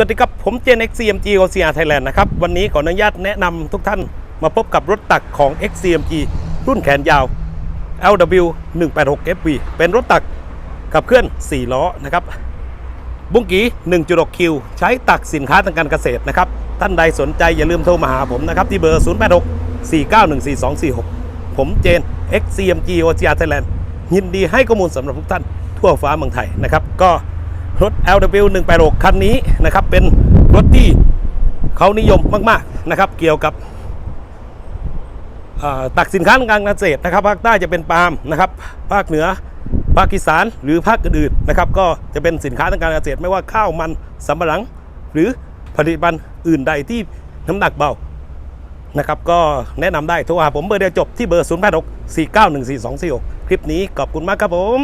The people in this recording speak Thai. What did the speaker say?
สวัสดีครับ ผมเจน XCMG OCR Thailand นะครับ วันนี้ขออนุญาตแนะนำทุกท่านมาพบกับรถตักของ XCMG รุ่นแขนยาว LW 186 FV เป็นรถตักขับเคลื่อน 4 ล้อนะครับ บุ้งกี1.6คิวใช้ตักสินค้าทางการเกษตรนะครับ ท่านใดสนใจอย่าลืมโทรมาหาผมนะครับ ที่เบอร์ 086 491 4246 ผมเจน XCMG OCR Thailand ยินดีให้ข้อมูลสำหรับทุกท่านทั่วฟ้าเมืองไทยนะครับก็ รถ LW 186 คันนี้นะครับ เป็นรถที่เขานิยมมาก ๆ นะครับ เกี่ยวกับตักสินค้าทางการเกษตรนะครับ ภาคใต้จะเป็นปาล์มนะครับ ภาคเหนือ ภาคอีสานหรือภาคอื่นๆนะครับ ก็จะเป็นสินค้าทางการเกษตรไม่ว่าข้าวมันสำปะหลัง หรือผลิตภัณฑ์อื่นใดที่น้ำหนักเบานะครับก็แนะนำได้โทรหาผมเบอร์เดียวจบที่เบอร์ 0 8 6 4 9 1 4 2 4 6 คลิปนี้ขอบคุณมากครับผม